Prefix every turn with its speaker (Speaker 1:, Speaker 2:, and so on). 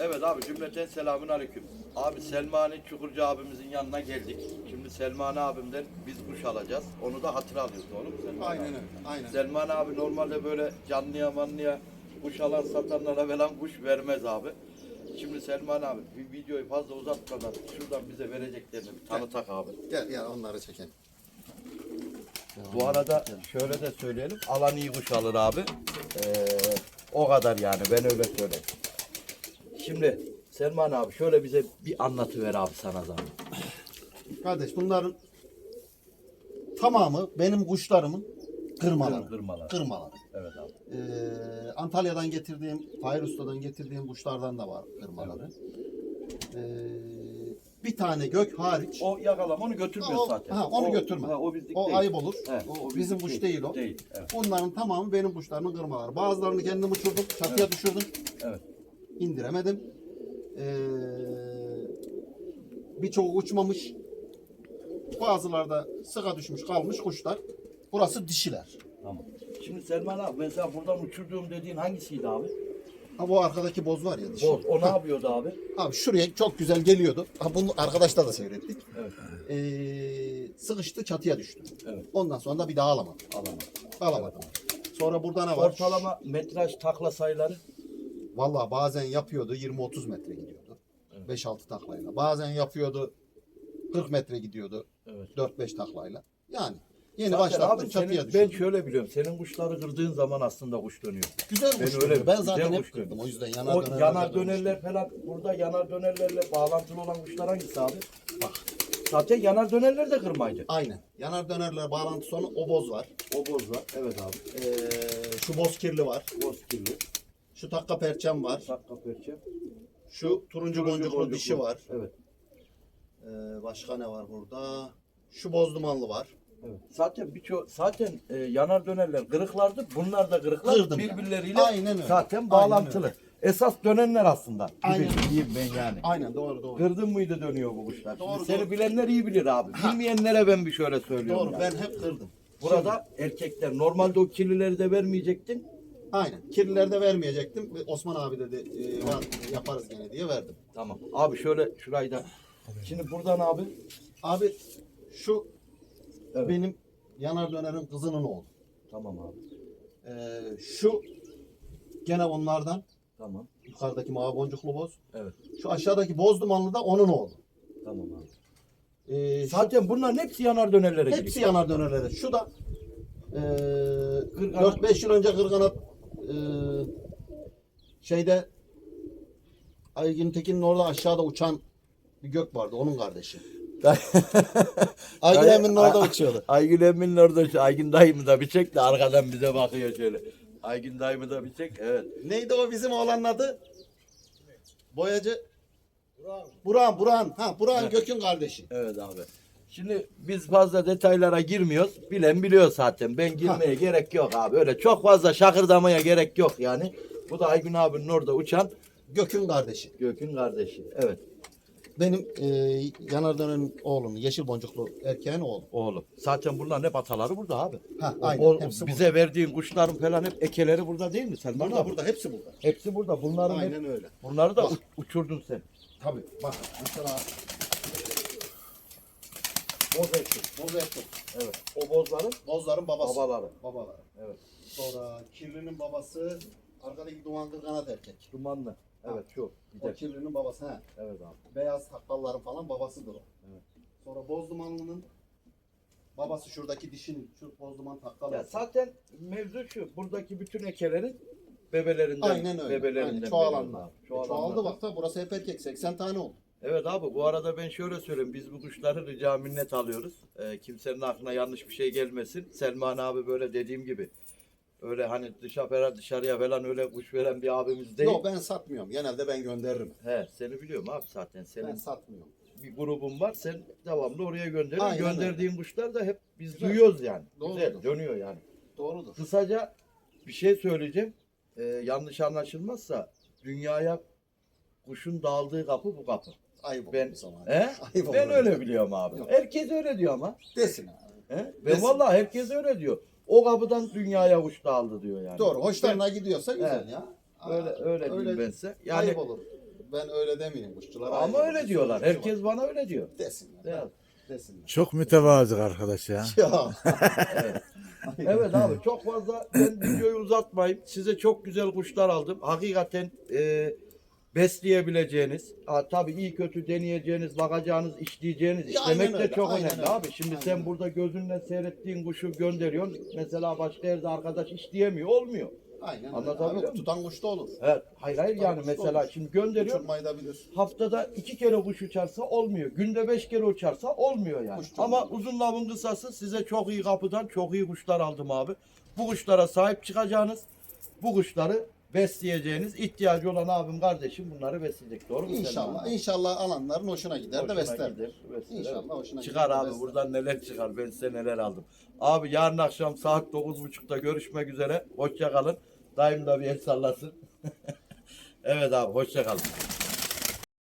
Speaker 1: Evet abi cümleten selamun aleyküm. Abi Selmani Çukurcu abimizin yanına geldik. Şimdi Selmani abimden biz kuş alacağız. Onu da hatıra alıyoruz doğru mu Selmani
Speaker 2: Aynen öyle. Aynen.
Speaker 1: Selmani abi normalde böyle canlıya manlıya kuş alan satanlara falan kuş vermez abi. Şimdi Selmani abi bir videoyu fazla uzatmadan şuradan bize vereceklerini bir tanıtak abi.
Speaker 2: Gel gel onları çekelim.
Speaker 1: Bu arada şöyle de söyleyelim. Alan iyi kuş alır abi. Ee, o kadar yani ben öyle söyleyeyim. Şimdi Selman abi şöyle bize bir anlatıver abi sana zaman.
Speaker 2: Kardeş bunların tamamı benim kuşlarımın kırmaları.
Speaker 1: Kırmalar.
Speaker 2: Kırmaları.
Speaker 1: Evet abi.
Speaker 2: Ee, Antalya'dan getirdiğim, Fahir Usta'dan getirdiğim kuşlardan da var kırmaları. Ee, bir tane gök hariç.
Speaker 1: O yakalama onu götürmüyor
Speaker 2: O-
Speaker 1: zaten.
Speaker 2: ha, onu
Speaker 1: O-
Speaker 2: götürme.
Speaker 1: Ha, o bizlik
Speaker 2: o
Speaker 1: değil.
Speaker 2: ayıp olur.
Speaker 1: He,
Speaker 2: o,
Speaker 1: o
Speaker 2: bizim kuş değil o.
Speaker 1: Değil. Evet.
Speaker 2: Onların tamamı benim kuşlarımın kırmaları. Bazılarını kendim uçurdum, çatıya düşürdüm.
Speaker 1: Evet.
Speaker 2: İndiremedim. Ee, birçoğu uçmamış. Bazıları da sıka düşmüş kalmış kuşlar. Burası dişiler.
Speaker 1: Tamam. Şimdi Selman abi mesela buradan uçurduğum dediğin hangisiydi abi?
Speaker 2: Ha bu arkadaki boz var ya dişi.
Speaker 1: Boz. O ne yapıyordu abi?
Speaker 2: Abi şuraya çok güzel geliyordu. Ha bunu arkadaşlar da seyrettik.
Speaker 1: Evet.
Speaker 2: Ee, sıkıştı çatıya düştü.
Speaker 1: Evet.
Speaker 2: Ondan sonra da bir daha alamadım.
Speaker 1: Alamadım.
Speaker 2: Alamadım. Sonra burada ne var?
Speaker 1: Ortalama metraj takla sayıları
Speaker 2: Vallahi bazen yapıyordu 20-30 metre gidiyordu. 5-6 taklayla. Bazen yapıyordu 40 metre gidiyordu.
Speaker 1: Evet.
Speaker 2: 4-5 taklayla. Yani yeni
Speaker 1: Zaten
Speaker 2: başlattım
Speaker 1: abi
Speaker 2: çatıya
Speaker 1: senin, ben şöyle biliyorum. Senin kuşları kırdığın zaman aslında kuş dönüyor.
Speaker 2: Güzel
Speaker 1: Ben
Speaker 2: kuş
Speaker 1: öyle-
Speaker 2: dönüyor. Ben zaten hep
Speaker 1: dönüyor.
Speaker 2: kırdım. O yüzden yanar
Speaker 1: o
Speaker 2: dönerler
Speaker 1: yanar dönerler falan burada yanar dönerlerle bağlantılı olan kuşlar hangisi abi?
Speaker 2: Bak
Speaker 1: Zaten yanar dönerler de kırmaydı.
Speaker 2: aynen. Yanar dönerler bağlantı sonu o boz var.
Speaker 1: O boz var. Evet abi.
Speaker 2: Ee, şu boz kirli var.
Speaker 1: Boz kirli.
Speaker 2: Şu takka perçem var.
Speaker 1: Sakka perçe.
Speaker 2: Şu turuncu,
Speaker 1: Turuncu
Speaker 2: boncuklu,
Speaker 1: boncuklu.
Speaker 2: dişi var.
Speaker 1: Evet.
Speaker 2: Ee, başka ne var burada? Şu boz dumanlı var.
Speaker 1: Evet. Zaten birçok zaten e, yanar dönerler kırıklardı. Bunlar da kırıklar
Speaker 2: Kırdım yani.
Speaker 1: birbirleriyle
Speaker 2: Aynen öyle.
Speaker 1: zaten
Speaker 2: Aynen
Speaker 1: bağlantılı. Esas dönenler aslında.
Speaker 2: Aynen.
Speaker 1: diyeyim ben yani.
Speaker 2: Aynen doğru doğru.
Speaker 1: Kırdın mıydı dönüyor bu kuşlar.
Speaker 2: Doğru,
Speaker 1: Şimdi seni
Speaker 2: doğru.
Speaker 1: bilenler iyi bilir abi. Bilmeyenlere ben bir şöyle söylüyorum.
Speaker 2: Doğru
Speaker 1: yani.
Speaker 2: ben hep kırdım.
Speaker 1: Burada erkekler normalde o kirlileri de vermeyecektin.
Speaker 2: Aynen. Kirlileri de vermeyecektim. Osman abi dedi e, var, yaparız gene diye verdim.
Speaker 1: Tamam. Abi şöyle şurayı da. Şimdi buradan abi.
Speaker 2: Abi şu
Speaker 1: Evet.
Speaker 2: benim yanar dönerin kızının oğlu.
Speaker 1: Tamam abi.
Speaker 2: Ee, şu gene onlardan
Speaker 1: Tamam.
Speaker 2: yukarıdaki mavi boncuklu boz.
Speaker 1: Evet.
Speaker 2: Şu aşağıdaki boz dumanlı da onun oğlu.
Speaker 1: Tamam abi.
Speaker 2: Ee, şu-
Speaker 1: Zaten bunların hepsi yanar dönerlere
Speaker 2: hepsi
Speaker 1: giriyor.
Speaker 2: yanar dönerlere. Şu da ee,
Speaker 1: Kırganat.
Speaker 2: 4-5 yıl önce Kırganat ee, şeyde Aygün Tekin'in orada aşağıda uçan bir gök vardı. Onun kardeşi. Aygün Emin'in orada uçuyordu.
Speaker 1: Aygün Emin'in orada şu Aygün dayımı da bir çek de arkadan bize bakıyor şöyle. Aygün dayımı da bir çek. Evet.
Speaker 2: Neydi o bizim oğlanın adı? Boyacı. Buran. Buran. Ha Buran. Gök'ün kardeşi.
Speaker 1: Evet abi. Şimdi biz fazla detaylara girmiyoruz. Bilen biliyor zaten. Ben girmeye gerek yok abi. Öyle çok fazla şakırdamaya gerek yok yani. Bu da Aygün abinin orada uçan
Speaker 2: Gök'ün kardeşi.
Speaker 1: Gök'ün kardeşi. Evet.
Speaker 2: Benim e, Yanardağ'ın oğlunun yeşil boncuklu erkeğin oğlu.
Speaker 1: Oğlum. Zaten bunların hep ataları burada abi.
Speaker 2: Ha aynen.
Speaker 1: o-
Speaker 2: hepsi
Speaker 1: bize verdiğin kuşların falan hep ekeleri burada değil mi? Sen
Speaker 2: burada. Burada burada hepsi burada.
Speaker 1: Hepsi burada. Bunların hep-
Speaker 2: Aynen öyle.
Speaker 1: bunları da
Speaker 2: Bak.
Speaker 1: uç- uçurdun sen.
Speaker 2: Tabii bak mesela
Speaker 1: Boz ettin.
Speaker 2: boz ettim.
Speaker 1: Evet. O bozların
Speaker 2: Bozların babası.
Speaker 1: babaları.
Speaker 2: Babaları.
Speaker 1: Evet.
Speaker 2: Sonra kirlinin babası arkadaki duman kırganat erkek.
Speaker 1: Dumanlı. Evet şu. Bir
Speaker 2: O
Speaker 1: de.
Speaker 2: kirlinin babası he.
Speaker 1: Evet abi.
Speaker 2: Beyaz takkalların falan babasıdır o.
Speaker 1: Evet.
Speaker 2: Sonra boz dumanlının babası şuradaki dişinin şu boz duman takkalı.
Speaker 1: Ya zaten mevzu şu. Buradaki bütün ekelerin bebelerinden.
Speaker 2: Aynen öyle.
Speaker 1: Bebelerinden.
Speaker 2: Aynen, çoğalanlar.
Speaker 1: abi.
Speaker 2: E, çoğaldı bak da burası hep erkek 80 tane oldu.
Speaker 1: Evet abi bu arada ben şöyle söyleyeyim. Biz bu kuşları rica minnet alıyoruz. Ee, kimsenin aklına yanlış bir şey gelmesin. Selman abi böyle dediğim gibi. Öyle hani dışarıya dışarıya falan öyle kuş veren bir abimiz değil.
Speaker 2: Yok ben satmıyorum. Genelde ben gönderirim.
Speaker 1: He seni biliyorum abi zaten. Senin
Speaker 2: Ben satmıyorum.
Speaker 1: bir grubun var. Sen devamlı oraya gönderiyorsun.
Speaker 2: Aynen öyle.
Speaker 1: Gönderdiğin kuşlar da hep biz
Speaker 2: Güzel.
Speaker 1: duyuyoruz yani.
Speaker 2: Doğrudur.
Speaker 1: Güzel dönüyor yani.
Speaker 2: Doğrudur.
Speaker 1: Kısaca bir şey söyleyeceğim. Ee, yanlış anlaşılmazsa dünyaya kuşun dağıldığı kapı bu kapı.
Speaker 2: Ayıp
Speaker 1: Ben-
Speaker 2: zaman.
Speaker 1: He?
Speaker 2: Ayıp
Speaker 1: Ben öyle biliyorum abi.
Speaker 2: Yok.
Speaker 1: Herkes öyle diyor ama.
Speaker 2: Desin abi.
Speaker 1: He?
Speaker 2: Desin.
Speaker 1: vallahi herkes öyle diyor. O kapıdan dünyaya kuş dağıldı diyor yani.
Speaker 2: Doğru. Hoşlarına gidiyorsa güzel
Speaker 1: Evet.
Speaker 2: ya.
Speaker 1: Öyle öyle, diyeyim ben size. Yani
Speaker 2: Ayıp olur. ben öyle demeyeyim kuşçular.
Speaker 1: Ama öyle diyorlar. Herkes bana öyle diyor.
Speaker 2: desinler.
Speaker 1: Evet.
Speaker 2: Desinler.
Speaker 3: Çok mütevazı arkadaş ya.
Speaker 2: Ya.
Speaker 1: Evet abi çok fazla ben videoyu uzatmayayım. Size çok güzel kuşlar aldım. Hakikaten e, besleyebileceğiniz, ha, tabii iyi kötü deneyeceğiniz, bakacağınız, işleyeceğiniz, işlemek de
Speaker 2: öyle,
Speaker 1: çok
Speaker 2: aynen
Speaker 1: önemli
Speaker 2: öyle.
Speaker 1: abi. Şimdi
Speaker 2: Aynen
Speaker 1: sen
Speaker 2: öyle.
Speaker 1: burada gözünle seyrettiğin kuşu gönderiyorsun. Mesela başka yerde arkadaş işleyemiyor, olmuyor.
Speaker 2: Aynen öyle.
Speaker 1: Anlatabiliyor
Speaker 2: Abi,
Speaker 1: muyum?
Speaker 2: Tutan kuş da olur.
Speaker 1: Evet, hayır hayır yani mesela
Speaker 2: olur.
Speaker 1: şimdi gönderiyor.
Speaker 2: Uçurmayı da bilir.
Speaker 1: Haftada iki kere kuş uçarsa olmuyor. Günde beş kere uçarsa olmuyor yani.
Speaker 2: Kuş çok
Speaker 1: Ama
Speaker 2: olur.
Speaker 1: uzun lafın kısası size çok iyi kapıdan çok iyi kuşlar aldım abi. Bu kuşlara sahip çıkacağınız, bu kuşları besleyeceğiniz, ihtiyacı olan abim kardeşim bunları besleyecek. Doğru mu?
Speaker 2: İnşallah.
Speaker 1: Hanım?
Speaker 2: İnşallah alanların hoşuna gider
Speaker 1: Hoşuna
Speaker 2: de besler.
Speaker 1: gider, besler.
Speaker 2: İnşallah hoşuna
Speaker 1: Çıkar
Speaker 2: gider de
Speaker 1: abi
Speaker 2: besler.
Speaker 1: buradan neler çıkar. Ben size neler aldım. Abi yarın akşam saat 9.30'da görüşmek üzere. Hoşça kalın. Daim da bir el sallasın. evet abi hoşça kalın.